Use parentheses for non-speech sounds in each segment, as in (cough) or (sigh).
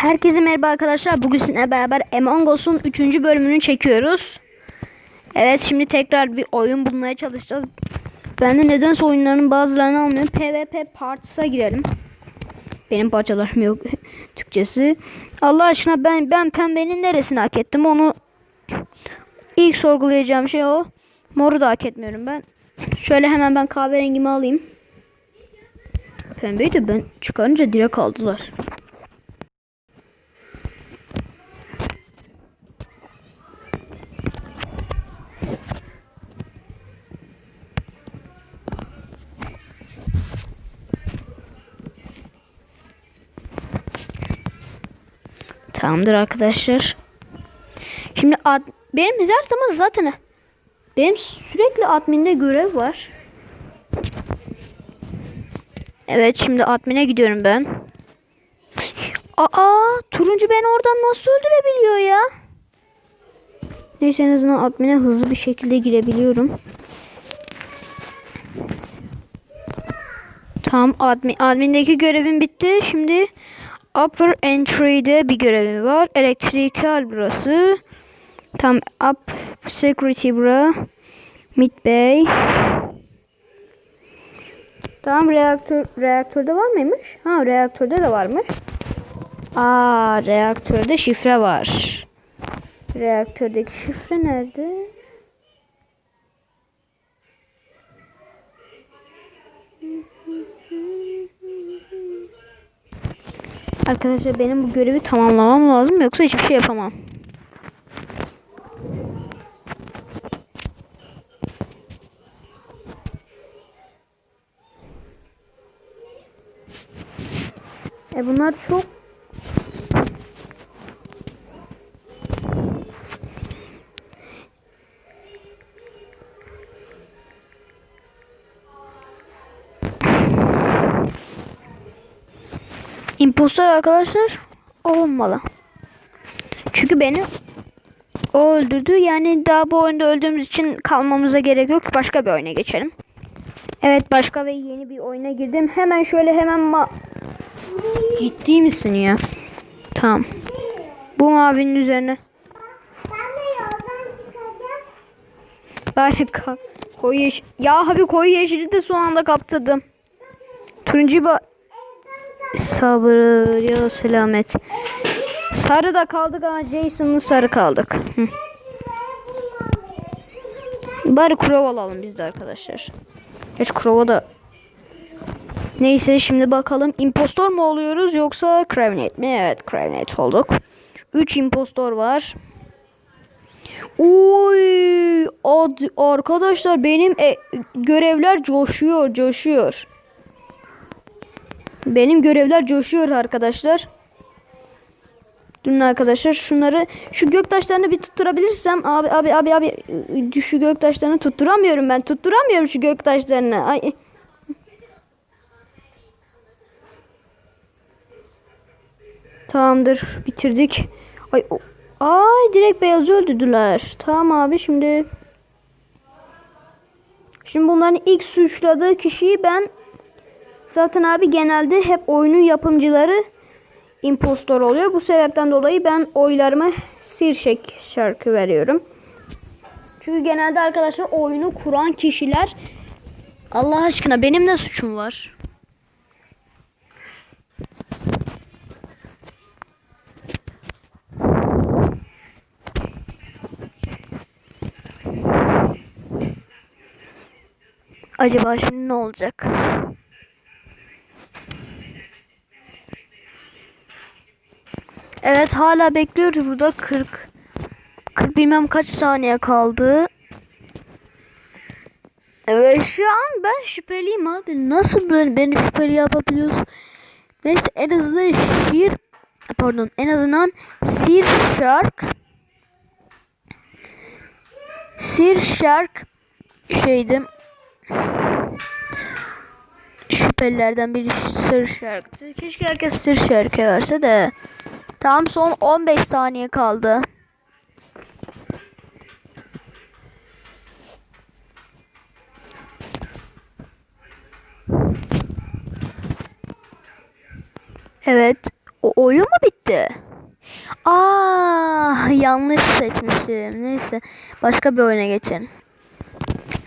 Herkese merhaba arkadaşlar. Bugün sizinle beraber Among Us'un 3. bölümünü çekiyoruz. Evet şimdi tekrar bir oyun bulmaya çalışacağız. Ben de nedense oyunların bazılarını almıyorum. PvP Parts'a girelim. Benim parçalarım yok (laughs) Türkçesi. Allah aşkına ben ben pembenin neresini hak ettim onu ilk sorgulayacağım şey o. Moru da hak etmiyorum ben. Şöyle hemen ben kahverengimi alayım. Pembeyi de ben çıkarınca direkt aldılar. Tamamdır arkadaşlar. Şimdi ad, benim her zaman zaten benim sürekli adminde görev var. Evet şimdi admine gidiyorum ben. Aa turuncu beni oradan nasıl öldürebiliyor ya? Neyse en azından admine hızlı bir şekilde girebiliyorum. Tamam admin, admindeki görevim bitti. Şimdi upper entry'de bir görevim var. Elektrikal burası. Tam up security bura. Mid bay. Tamam reaktör reaktörde var mıymış? Ha reaktörde de varmış. Aa reaktörde şifre var. Reaktördeki şifre nerede? Arkadaşlar benim bu görevi tamamlamam lazım yoksa hiçbir şey yapamam. E bunlar çok impostor arkadaşlar olmalı. Çünkü beni o öldürdü. Yani daha bu oyunda öldüğümüz için kalmamıza gerek yok. Başka bir oyuna geçelim. Evet başka ve yeni bir oyuna girdim. Hemen şöyle hemen ma Ciddi misin ya? Tamam. Bu mavinin üzerine. Harika. Koyu yeşil. Ya abi koyu yeşili de son anda kaptırdım. Turuncu ba Sabır ya selamet. Sarı da kaldık ama Jason'lı sarı kaldık. Hı. Bari kurov alalım biz de arkadaşlar. Geç kurova da Neyse şimdi bakalım impostor mu oluyoruz yoksa Cravenate mi? Evet Cravenate olduk. 3 impostor var. Oy ad, arkadaşlar benim e, görevler coşuyor coşuyor. Benim görevler coşuyor arkadaşlar. Durun arkadaşlar şunları şu göktaşlarını bir tutturabilirsem abi abi abi abi şu göktaşlarını tutturamıyorum ben tutturamıyorum şu göktaşlarını. Ay Tamamdır bitirdik. Ay o- ay direkt beyazı öldürdüler. Tamam abi şimdi Şimdi bunların ilk suçladığı kişiyi ben zaten abi genelde hep oyunun yapımcıları impostor oluyor. Bu sebepten dolayı ben oylarıma Sirşek şarkı veriyorum. Çünkü genelde arkadaşlar oyunu kuran kişiler Allah aşkına benim ne suçum var? Acaba şimdi ne olacak? Evet hala bekliyoruz burada 40 40 bilmem kaç saniye kaldı. Evet şu an ben şüpheliyim abi. Nasıl böyle beni şüpheli yapabiliyorsun? Neyse en azından şir pardon en azından Sir Shark Sir Shark şeydi şüphelilerden biri Sir Shark'tı. Keşke herkes Sir Shark'e verse de. Tam son 15 saniye kaldı. Evet. O oyun mu bitti? Aa, yanlış seçmişim. Neyse, başka bir oyuna geçelim.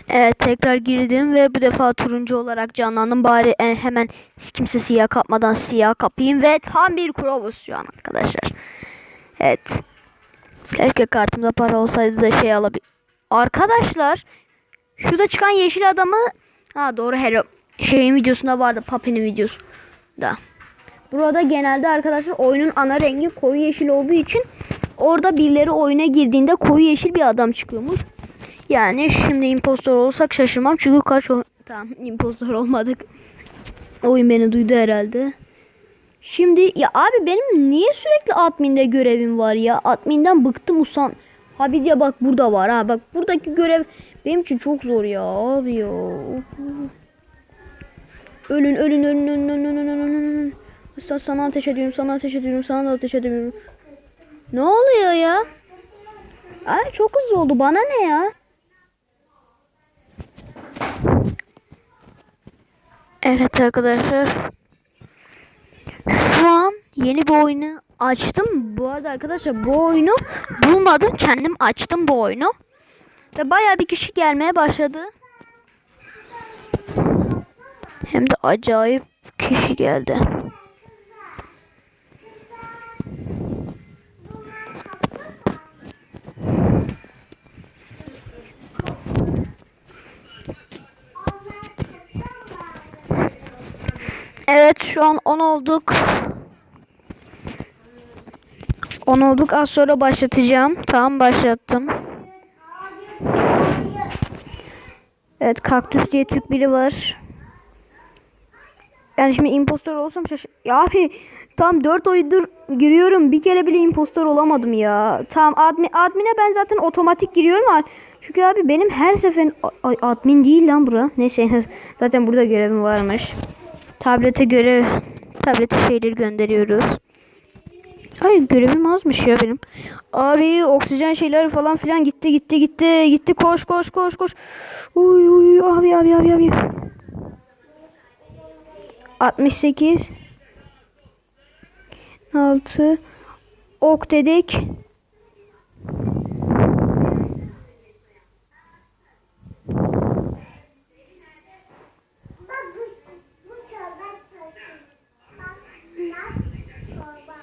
Evet, tekrar girdim ve bu defa turuncu olarak canlandım. Bari e, hemen kimse siyah kapmadan siyah kapayım ve tam bir Krovus şu an arkadaşlar. Evet. Keşke kartımda para olsaydı da şey alabilir. Arkadaşlar, şurada çıkan yeşil adamı ha doğru Hero şeyin videosunda vardı, Papi'nin videosu da. Burada genelde arkadaşlar oyunun ana rengi koyu yeşil olduğu için orada birileri oyuna girdiğinde koyu yeşil bir adam çıkıyormuş. Yani şimdi impostor olsak şaşırmam çünkü kaç o... Tamam (laughs) impostor olmadık. Oyun beni duydu herhalde. Şimdi ya abi benim niye sürekli adminde görevim var ya? Adminden bıktım usan. Ha bir de bak burada var ha. Bak buradaki görev benim için çok zor ya abi ya. Ölün ölün ölün ölün ölün ölün ölün ölün. Sa- Sana ateş ediyorum sana ateş ediyorum sana da ateş ediyorum. Ne oluyor ya? Ay çok hızlı oldu bana ne ya? Evet arkadaşlar. Şu an yeni bir oyunu açtım. Bu arada arkadaşlar bu oyunu bulmadım. Kendim açtım bu oyunu. Ve baya bir kişi gelmeye başladı. Hem de acayip kişi geldi. Evet şu an 10 olduk. 10 olduk. Az sonra başlatacağım. Tamam başlattım. Evet kaktüs diye Türk biri var. Yani şimdi impostor olsam şaş... Ya abi tam 4 oyundur giriyorum. Bir kere bile impostor olamadım ya. Tamam admin, admine ben zaten otomatik giriyorum. Çünkü abi benim her seferin... Admin değil lan bura. Neyse (laughs) zaten burada görevim varmış. Tablete göre tablete şeyleri gönderiyoruz. Ay görevim azmış ya benim. Abi oksijen şeyleri falan filan gitti gitti gitti gitti koş koş koş koş. Uy uy abi abi abi abi. 68 6 ok dedik. Bak bu, bu çorba çalışıyor. Bak bunlar çorba.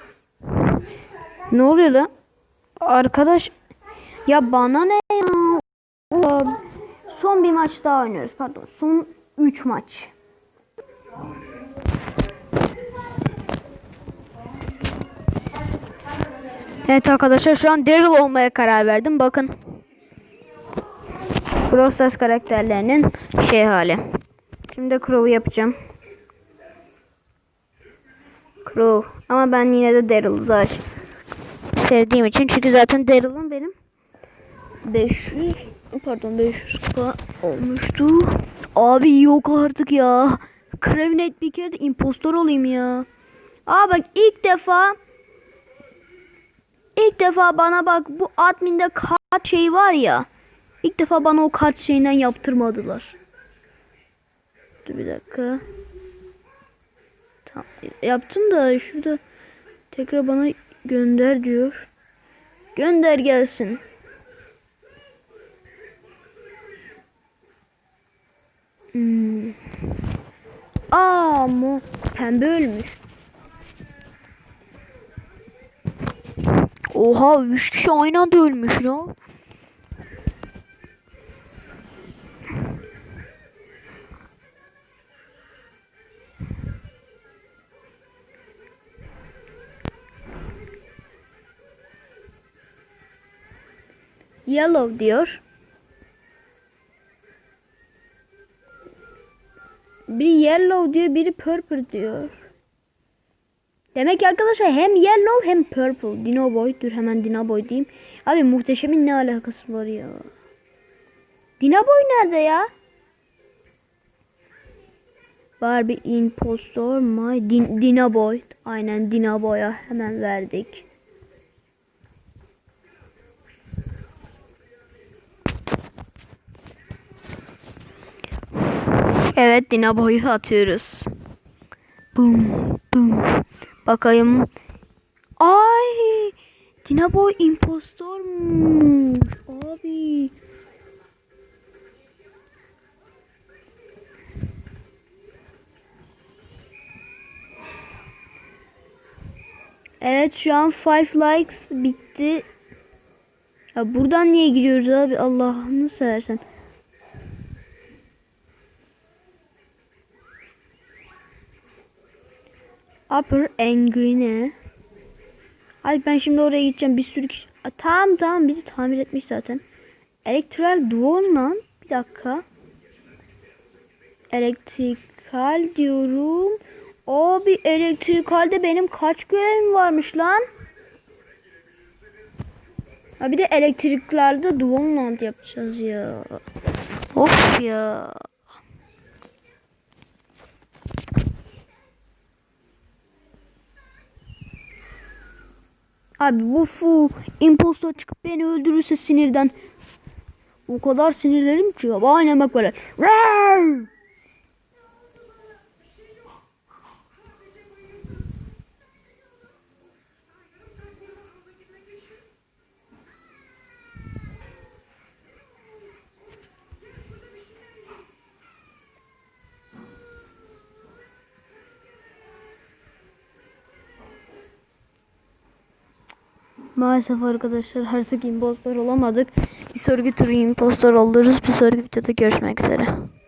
Ne oluyor lan? Arkadaş ya bana ne ya? Son bir maç daha oynuyoruz. Pardon. Son 3 maç. Evet arkadaşlar şu an Daryl olmaya karar verdim. Bakın. Brawl karakterlerinin şey hali. Şimdi Crow'u yapacağım. Crow. Ama ben yine de Daryl'ı daha sevdiğim için. Çünkü zaten Daryl'ın benim 500 pardon 500 k olmuştu. Abi yok artık ya. Krevnet bir kere de impostor olayım ya. Aa bak ilk defa ilk defa bana bak bu adminde kart şeyi var ya. İlk defa bana o kart şeyinden yaptırmadılar. Dur bir dakika. Tamam, yaptım da şurada tekrar bana gönder diyor. Gönder gelsin. Hmm. Aa mu pembe ölmüş. Oha 3 kişi aynı anda ölmüş ya. Yellow diyor. Biri yellow diyor, biri purple diyor. Demek ki arkadaşlar hem yellow hem purple. Dino boy. Dur hemen Dino boy diyeyim. Abi muhteşemin ne alakası var ya? Dino boy nerede ya? Barbie impostor my Din Dino boy. Aynen Dino boy'a hemen verdik. Evet Dina boyu atıyoruz. Bum bum Bakayım. Ay! Dina Boy impostormuş. Abi. Evet şu an 5 likes bitti. Ya buradan niye gidiyoruz abi? Allah'ını seversen. Upper Angry ne? Ay ben şimdi oraya gideceğim. Bir sürü kişi. Aa, tamam tamam biri tamir etmiş zaten. Elektral duo lan. Bir dakika. Elektrikal diyorum. Abi elektrikalde benim kaç görevim varmış lan? Ha bir de elektriklerde duonland yapacağız ya. Of ya. Abi bu fu impostor çıkıp beni öldürürse sinirden o kadar sinirlerim ki. Aynen bak böyle. Maalesef arkadaşlar artık impostor olamadık. Bir sonraki turu impostor oluruz. Bir sonraki videoda görüşmek üzere.